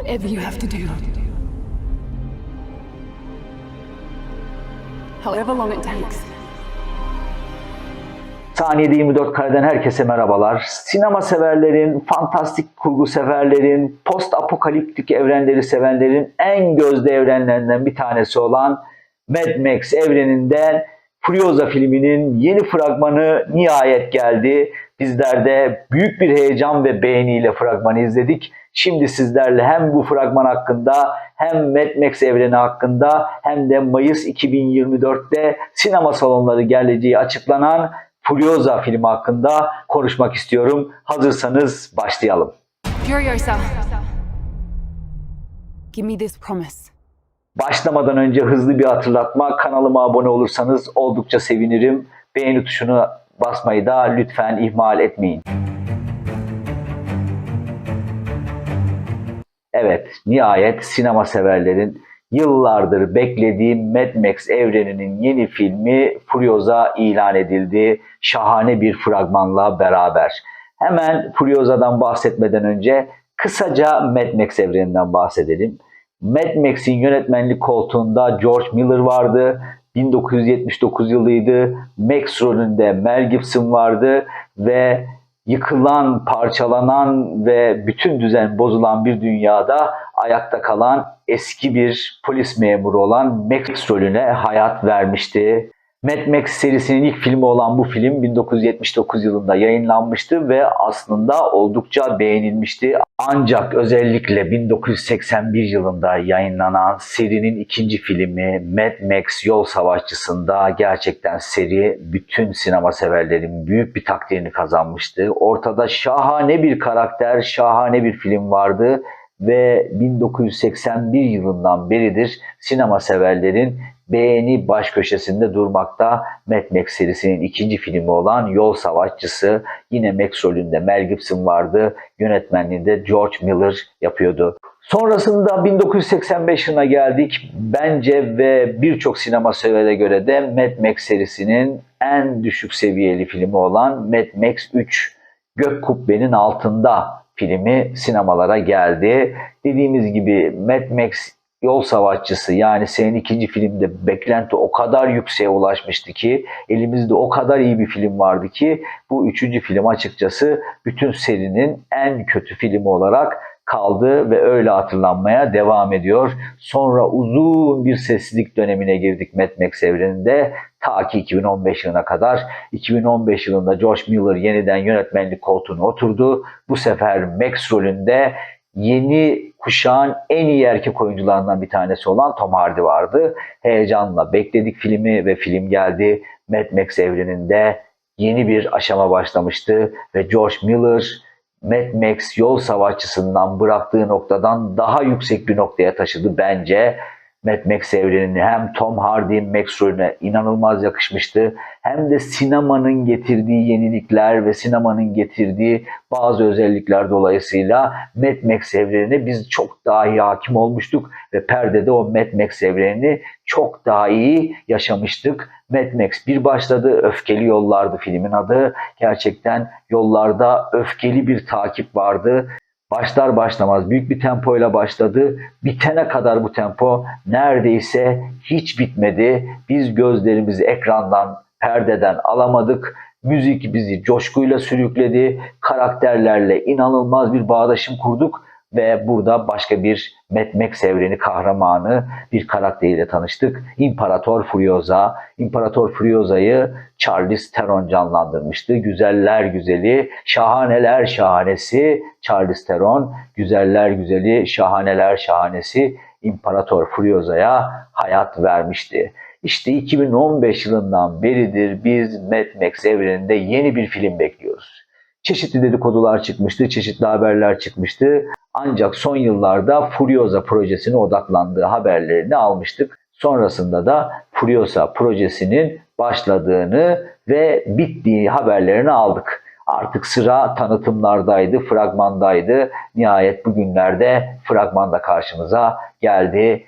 Whatever you have to do. However long it takes. Saniyede 24 kareden herkese merhabalar. Sinema severlerin, fantastik kurgu severlerin, post apokaliptik evrenleri sevenlerin en gözde evrenlerinden bir tanesi olan Mad Max evreninden Furiosa filminin yeni fragmanı nihayet geldi. Bizler de büyük bir heyecan ve beğeniyle fragmanı izledik. Şimdi sizlerle hem bu fragman hakkında hem Mad Max evreni hakkında hem de Mayıs 2024'te sinema salonları geleceği açıklanan Furiosa filmi hakkında konuşmak istiyorum. Hazırsanız başlayalım. Furiosa. Give me this promise. Başlamadan önce hızlı bir hatırlatma. Kanalıma abone olursanız oldukça sevinirim. Beğeni tuşunu basmayı da lütfen ihmal etmeyin. Evet, nihayet sinema severlerin yıllardır beklediği Mad Max evreninin yeni filmi Furiosa ilan edildi. Şahane bir fragmanla beraber. Hemen Furiosa'dan bahsetmeden önce kısaca Mad Max evreninden bahsedelim. Mad Max'in yönetmenlik koltuğunda George Miller vardı. 1979 yılıydı. Max rolünde Mel Gibson vardı ve yıkılan, parçalanan ve bütün düzen bozulan bir dünyada ayakta kalan eski bir polis memuru olan Max rolüne hayat vermişti. Mad Max serisinin ilk filmi olan bu film 1979 yılında yayınlanmıştı ve aslında oldukça beğenilmişti. Ancak özellikle 1981 yılında yayınlanan serinin ikinci filmi Mad Max Yol Savaşçısı'nda gerçekten seri bütün sinema severlerin büyük bir takdirini kazanmıştı. Ortada şahane bir karakter, şahane bir film vardı ve 1981 yılından beridir sinema severlerin beğeni baş köşesinde durmakta. Mad Max serisinin ikinci filmi olan Yol Savaşçısı yine Max rolünde Mel Gibson vardı. Yönetmenliğinde George Miller yapıyordu. Sonrasında 1985 yılına geldik. Bence ve birçok sinema severe göre de Mad Max serisinin en düşük seviyeli filmi olan Mad Max 3 Gök Kubbenin Altında filmi sinemalara geldi. Dediğimiz gibi Mad Max Yol Savaşçısı yani senin ikinci filmde beklenti o kadar yükseğe ulaşmıştı ki elimizde o kadar iyi bir film vardı ki bu üçüncü film açıkçası bütün serinin en kötü filmi olarak kaldı ve öyle hatırlanmaya devam ediyor. Sonra uzun bir sessizlik dönemine girdik Mad Max evreninde ta ki 2015 yılına kadar. 2015 yılında George Miller yeniden yönetmenlik koltuğuna oturdu. Bu sefer Max rolünde yeni kuşağın en iyi erkek oyuncularından bir tanesi olan Tom Hardy vardı. Heyecanla bekledik filmi ve film geldi. Mad Max evreninde yeni bir aşama başlamıştı ve George Miller Mad Max yol savaşçısından bıraktığı noktadan daha yüksek bir noktaya taşıdı bence. Mad Max evrenini hem Tom Hardy Max rolüne inanılmaz yakışmıştı hem de sinemanın getirdiği yenilikler ve sinemanın getirdiği bazı özellikler dolayısıyla Mad Max evrenine biz çok daha iyi hakim olmuştuk ve perdede o Mad Max evrenini çok daha iyi yaşamıştık. Mad Max bir başladı, Öfkeli Yollardı filmin adı. Gerçekten yollarda öfkeli bir takip vardı. Başlar başlamaz büyük bir tempoyla başladı. Bitene kadar bu tempo neredeyse hiç bitmedi. Biz gözlerimizi ekrandan, perdeden alamadık. Müzik bizi coşkuyla sürükledi. Karakterlerle inanılmaz bir bağdaşım kurduk ve burada başka bir Mad evreni kahramanı bir karakteriyle tanıştık. İmparator Furiosa. İmparator Furiosa'yı Charlize Theron canlandırmıştı. Güzeller güzeli, şahaneler şahanesi Charlize Theron. Güzeller güzeli, şahaneler şahanesi İmparator Furiosa'ya hayat vermişti. İşte 2015 yılından beridir biz Mad Max evreninde yeni bir film bekliyoruz. Çeşitli dedikodular çıkmıştı, çeşitli haberler çıkmıştı. Ancak son yıllarda Furiosa projesine odaklandığı haberlerini almıştık. Sonrasında da Furiosa projesinin başladığını ve bittiği haberlerini aldık. Artık sıra tanıtımlardaydı, fragmandaydı. Nihayet bugünlerde fragmanda karşımıza geldi.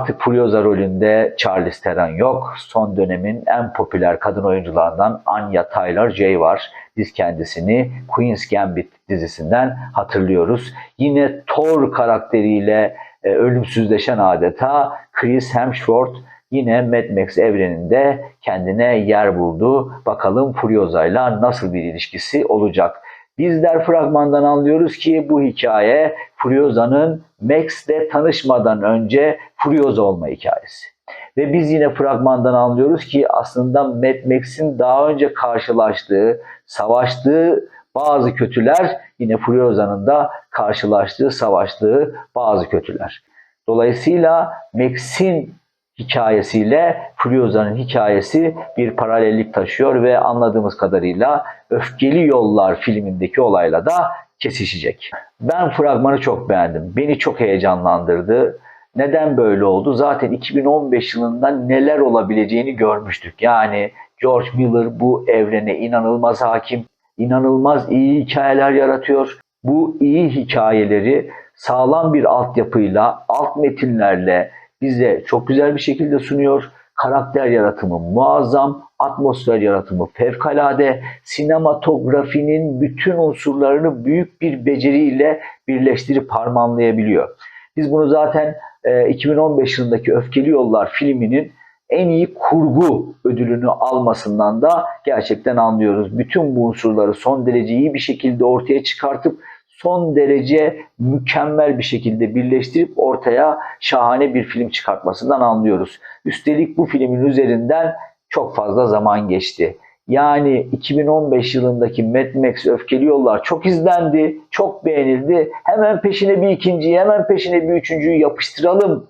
Artık Furiosa rolünde Charlize Theron yok. Son dönemin en popüler kadın oyuncularından Anya Taylor-Joy var. Biz kendisini Queen's Gambit dizisinden hatırlıyoruz. Yine Thor karakteriyle e, ölümsüzleşen adeta Chris Hemsworth yine Mad Max evreninde kendine yer buldu. Bakalım Furiosa'yla nasıl bir ilişkisi olacak. Bizler fragmandan anlıyoruz ki bu hikaye Furiosa'nın Max'le tanışmadan önce Furiosa olma hikayesi. Ve biz yine fragmandan anlıyoruz ki aslında Mad Max'in daha önce karşılaştığı, savaştığı bazı kötüler yine Furiosa'nın da karşılaştığı, savaştığı bazı kötüler. Dolayısıyla Max'in hikayesiyle Furiosa'nın hikayesi bir paralellik taşıyor ve anladığımız kadarıyla Öfkeli Yollar filmindeki olayla da kesişecek. Ben fragmanı çok beğendim. Beni çok heyecanlandırdı. Neden böyle oldu? Zaten 2015 yılında neler olabileceğini görmüştük. Yani George Miller bu evrene inanılmaz hakim, inanılmaz iyi hikayeler yaratıyor. Bu iyi hikayeleri sağlam bir altyapıyla, alt metinlerle bize çok güzel bir şekilde sunuyor. Karakter yaratımı muazzam, atmosfer yaratımı fevkalade, sinematografinin bütün unsurlarını büyük bir beceriyle birleştirip harmanlayabiliyor. Biz bunu zaten e, 2015 yılındaki Öfkeli Yollar filminin en iyi kurgu ödülünü almasından da gerçekten anlıyoruz. Bütün bu unsurları son derece iyi bir şekilde ortaya çıkartıp son derece mükemmel bir şekilde birleştirip ortaya şahane bir film çıkartmasından anlıyoruz. Üstelik bu filmin üzerinden çok fazla zaman geçti. Yani 2015 yılındaki Mad Max Öfkeli Yollar çok izlendi, çok beğenildi. Hemen peşine bir ikinciyi, hemen peşine bir üçüncüyü yapıştıralım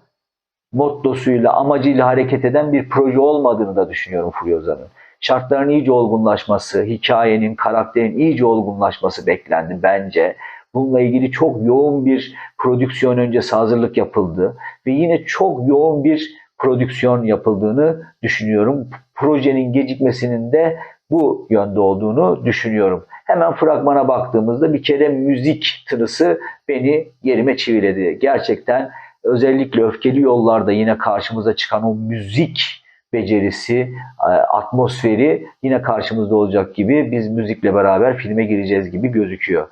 mottosuyla, amacıyla hareket eden bir proje olmadığını da düşünüyorum Furiosa'nın. Şartların iyice olgunlaşması, hikayenin, karakterin iyice olgunlaşması beklendi bence. Bununla ilgili çok yoğun bir prodüksiyon öncesi hazırlık yapıldı ve yine çok yoğun bir prodüksiyon yapıldığını düşünüyorum. Projenin gecikmesinin de bu yönde olduğunu düşünüyorum. Hemen fragmana baktığımızda bir kere müzik tınısı beni yerime çiviledi. Gerçekten özellikle öfkeli yollarda yine karşımıza çıkan o müzik becerisi, atmosferi yine karşımızda olacak gibi biz müzikle beraber filme gireceğiz gibi gözüküyor.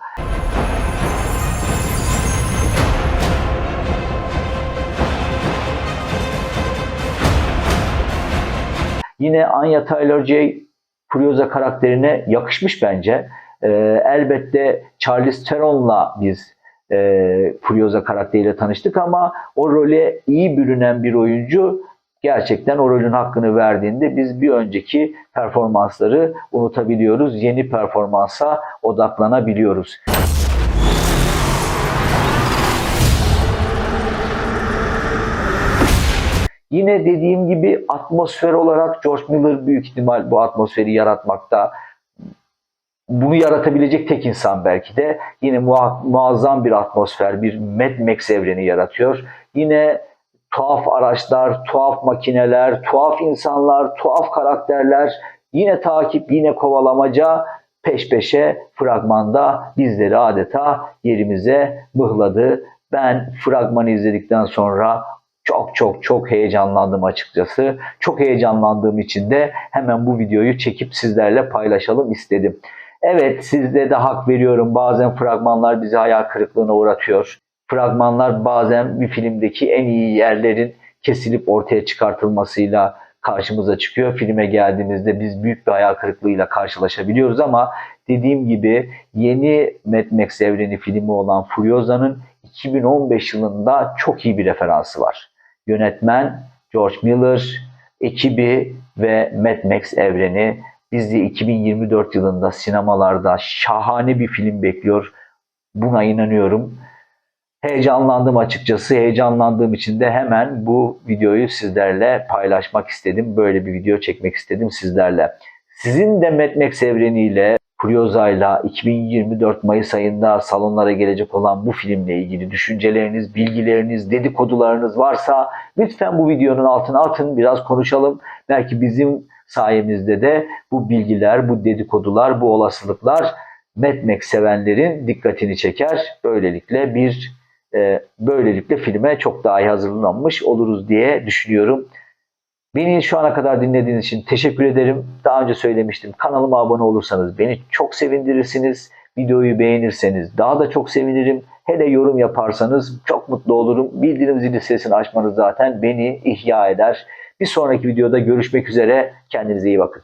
Yine Anya Taylor-Joy Furiosa karakterine yakışmış bence. Ee, elbette Charlize Theron'la biz e, Furiosa karakteriyle tanıştık ama o role iyi bürünen bir oyuncu gerçekten o rolün hakkını verdiğinde biz bir önceki performansları unutabiliyoruz. Yeni performansa odaklanabiliyoruz. Yine dediğim gibi atmosfer olarak George Miller büyük ihtimal bu atmosferi yaratmakta. Bunu yaratabilecek tek insan belki de. Yine muazzam bir atmosfer, bir Mad Max evreni yaratıyor. Yine tuhaf araçlar, tuhaf makineler, tuhaf insanlar, tuhaf karakterler, yine takip, yine kovalamaca peş peşe fragmanda bizleri adeta yerimize mıhladı. Ben fragmanı izledikten sonra çok çok çok heyecanlandım açıkçası. Çok heyecanlandığım için de hemen bu videoyu çekip sizlerle paylaşalım istedim. Evet sizde de hak veriyorum. Bazen fragmanlar bizi hayal kırıklığına uğratıyor. Fragmanlar bazen bir filmdeki en iyi yerlerin kesilip ortaya çıkartılmasıyla karşımıza çıkıyor. Filme geldiğimizde biz büyük bir hayal kırıklığıyla karşılaşabiliyoruz ama dediğim gibi yeni Mad Max evreni filmi olan Furiosa'nın 2015 yılında çok iyi bir referansı var. Yönetmen George Miller, ekibi ve Mad Max evreni bizi 2024 yılında sinemalarda şahane bir film bekliyor. Buna inanıyorum. Heyecanlandım açıkçası. Heyecanlandığım için de hemen bu videoyu sizlerle paylaşmak istedim. Böyle bir video çekmek istedim sizlerle. Sizin de Mad Max evreniyle İle 2024 Mayıs ayında salonlara gelecek olan bu filmle ilgili düşünceleriniz, bilgileriniz, dedikodularınız varsa lütfen bu videonun altına atın biraz konuşalım. Belki bizim sayemizde de bu bilgiler, bu dedikodular, bu olasılıklar Mad sevenlerin dikkatini çeker. Böylelikle bir e, böylelikle filme çok daha iyi hazırlanmış oluruz diye düşünüyorum. Beni şu ana kadar dinlediğiniz için teşekkür ederim. Daha önce söylemiştim. Kanalıma abone olursanız beni çok sevindirirsiniz. Videoyu beğenirseniz daha da çok sevinirim. Hele yorum yaparsanız çok mutlu olurum. Bildirim zili sesini açmanız zaten beni ihya eder. Bir sonraki videoda görüşmek üzere. Kendinize iyi bakın.